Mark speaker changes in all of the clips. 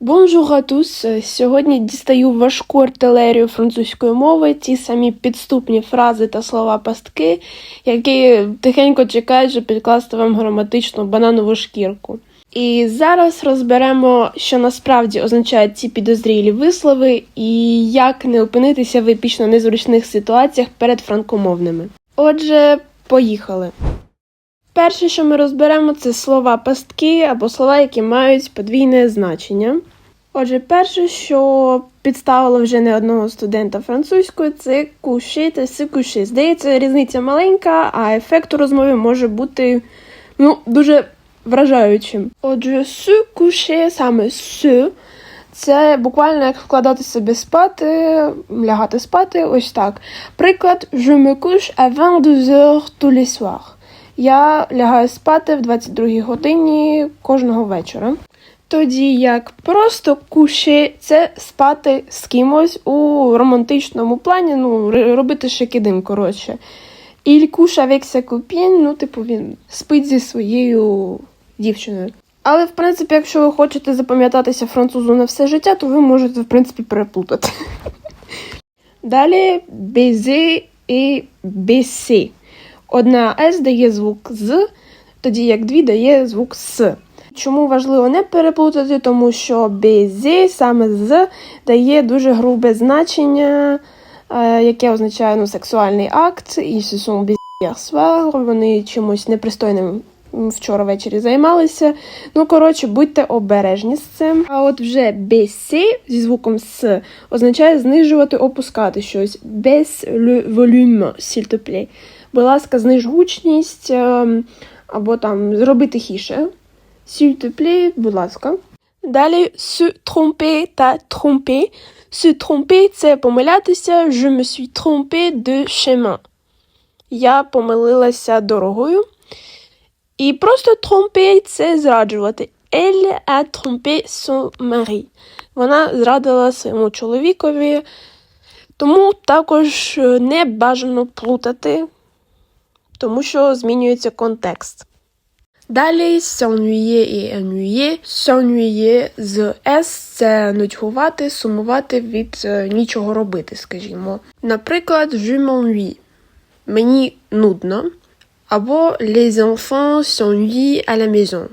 Speaker 1: À tous! Сьогодні дістаю важку артилерію французької мови, ті самі підступні фрази та слова пастки, які тихенько чекають, щоб підкласти вам граматичну бананову шкірку. І зараз розберемо, що насправді означають ці підозрілі вислови і як не опинитися в епічно незручних ситуаціях перед франкомовними. Отже, поїхали. Перше, що ми розберемо, це слова пастки або слова, які мають подвійне значення. Отже, перше, що підставило вже не одного студента французької, це куші та сикуші. Здається, різниця маленька, а ефект у розмові може бути ну, дуже вражаючим. Отже, се куше, саме се, це буквально як вкладати себе спати, лягати спати, ось так. Приклад, je me couche à 22h tous les soirs. Я лягаю спати в 22 годині кожного вечора. Тоді як просто куші це спати з кимось у романтичному плані, ну, робити шикидим, коротше. Couche avec sa ну, типу, він спить зі своєю дівчиною. Але, в принципі, якщо ви хочете запам'ятатися французу на все життя, то ви можете, в принципі, переплутати. Далі baiser і baisser. Одна С дає звук з, тоді як дві дає звук с. Чому важливо не переплутати, тому що baiser саме з дає дуже грубе значення, е, яке означає ну, сексуальний акт, і soir, вони чимось непристойним вчора ввечері займалися. Ну, коротше, будьте обережні з цим. А от вже baisser зі звуком с означає знижувати, опускати щось. Baisse le volume. Будь ласка, зниж гучність ем, або там зроби тихіше. S'il te plaît, будь ласка. Далі se tromper та tromper. Se tromper – це помилятися. Je me suis trompé de chemin. Я помилилася дорогою. І просто tromper – це зраджувати. Elle a trompé son mari. Вона зрадила своєму чоловікові. Тому також е, не бажано плутати, тому що змінюється контекст. Далі s'ennuyer і ennuyer. S'ennuyer з S – це нудьгувати, сумувати від е, нічого робити, скажімо. Наприклад, je. Мені нудно. Або les enfants s'ennuient à la maison.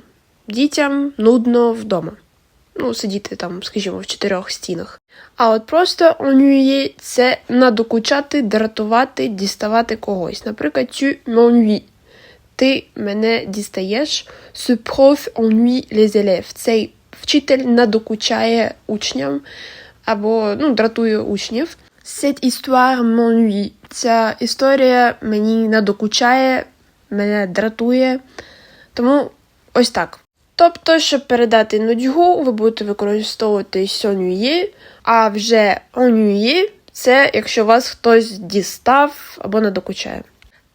Speaker 1: Дітям нудно вдома. Ну, сидіти там, скажімо, в чотирьох стінах. А от просто ennuyer – це надокучати, дратувати, діставати когось. Наприклад, tu m'ennuies. Ти мене дістаєш. Ce prof ennuie. Цей вчитель надокучає учням або ну, дратує учнів. Cette histoire m'ennuie. Ця історія мені надокучає, мене дратує. Тому ось так. Тобто, щоб передати нудьгу, ви будете використовувати s'ennuyer, а вже ennuyer – це якщо вас хтось дістав або надокучає.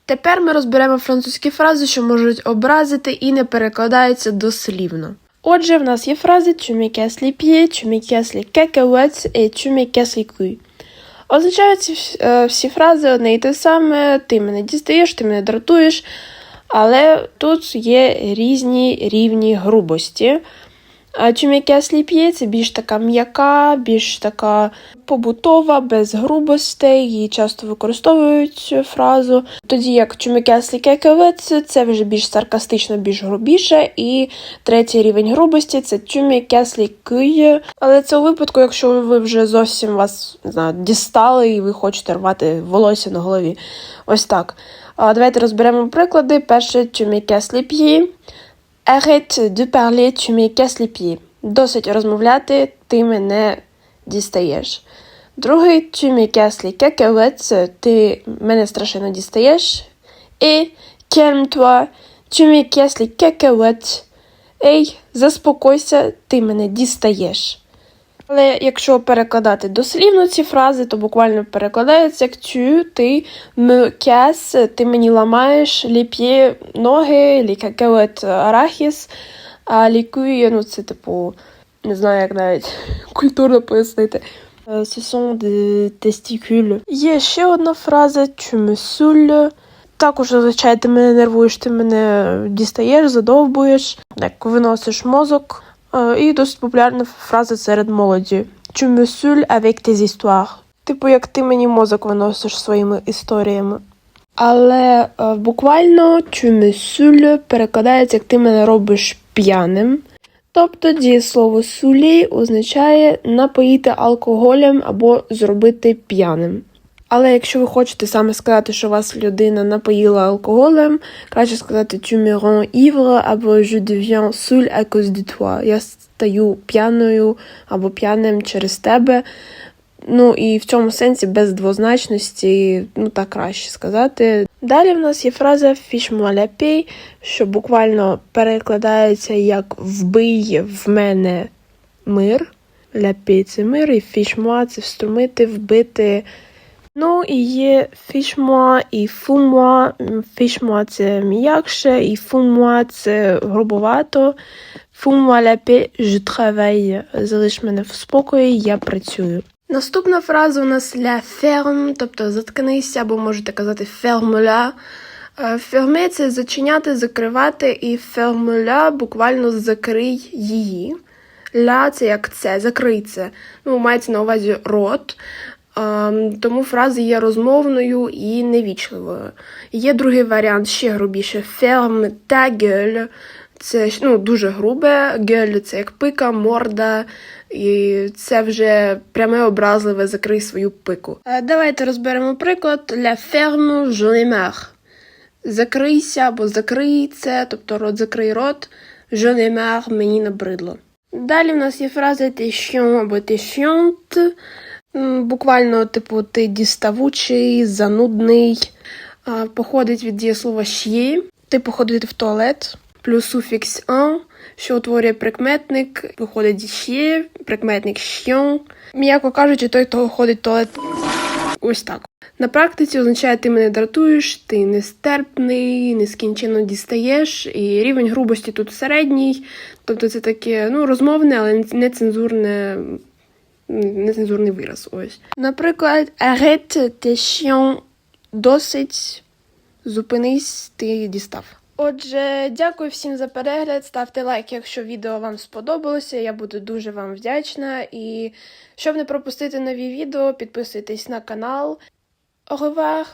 Speaker 1: Тепер ми розберемо французькі фрази, що можуть образити і не перекладаються дослівно. Отже, в нас є фрази tu me casses les pieds, tu me casses les cacahuètes et tu me casses les couilles. Означають ці вс- е, всі фрази одне і те саме, ти мене дістаєш, ти мене дратуєш, але тут є різні рівні грубості. Me casses – це більш така м'яка, більш така побутова, без грубостей, її часто використовують цю фразу. Тоді як tu me casses – це вже більш саркастично, більш грубіше. І третій рівень грубості це me casses. Але це у випадку, якщо ви вже зовсім вас не знаю, дістали і ви хочете рвати волосся на голові. Ось так. Давайте розберемо приклади. Перше les pieds. Arrête de parler, tu me casses les pieds. Досить розмовляти, ти мене дістаєш. Другий tu me casses les cacahuètes, ти мене страшенно дістаєш. І calme-toi, tu me casses les cacahuètes. Ей, заспокойся, ти мене дістаєш. Але якщо перекладати дослівно ці фрази, то буквально перекладається як tu, ти me casses, ти мені ламаєш pieds, ноги, cacahuètes, арахіс, а couilles, ну це типу, не знаю, як навіть культурно пояснити. Е, Ce sont des testicules. Є ще одна фраза tu me saoules. Також означає, ти мене нервуєш, ти мене дістаєш, задовбуєш, як виносиш мозок. Е, І досить популярна фраза серед молоді. Tu me saoules avec. Типу, як ти мені мозок виносиш своїми історіями. Але е, буквально tu перекладається, як ти мене робиш п'яним. Тобто дієслово сулі означає напоїти алкоголем або зробити п'яним. Але якщо ви хочете саме сказати, що вас людина напоїла алкоголем, краще сказати tu me rends ivre або je deviens saoul à cause de toi. Я стаю п'яною або п'яним через тебе. Ну і в цьому сенсі без двозначності, ну так краще сказати. Далі в нас є фраза paix, що буквально перекладається як вбий в мене мир. Paix – це мир, і fiche-moi – це встромити, вбити. Ну і є fiche-moi і fous-moi. Fiche-moi – це м'якше, і fous-moi – це грубовато. Fous-moi je travaille. Залиш мене в спокої, я працюю. Наступна фраза у нас la ferme, тобто заткнися, або можете казати ferme-la. Ферме це зачиняти, закривати, і ferme-la буквально закрий її. Ля це як це, закрий це. Ну, мається на увазі рот. Ем, тому фраза є розмовною і невічливою. Є другий варіант ще грубіше. Ferme ta gueule. Це ну, дуже грубе. Гель це як пика, морда, і це вже пряме образливе закрий свою пику. Е, Давайте розберемо приклад. La ferme, marre. Закрийся або закрий це, тобто рот закрий рот. Je мені набридло. Далі в нас є фраза t'es chiant або t'es chiante. Буквально, типу, ти діставучий, занудний. Походить від дієслова chier. Типу ходити в туалет. Плюс суфікс «un», що утворює прикметник, виходить chier, прикметник chiant. М'яко кажучи, той, хто ходить в туалет, ось так. На практиці означає, ти мене дратуєш, ти нестерпний, нескінченно дістаєш, і рівень грубості тут середній. Тобто це таке ну, розмовне, але не цензурне, нецензурний вираз. Ось. Наприклад, arrête, t'es chiens, досить, зупинись, ти дістав. Отже, дякую всім за перегляд. Ставте лайк, якщо відео вам сподобалося. Я буду дуже вам вдячна. І щоб не пропустити нові відео, підписуйтесь на канал. Au revoir!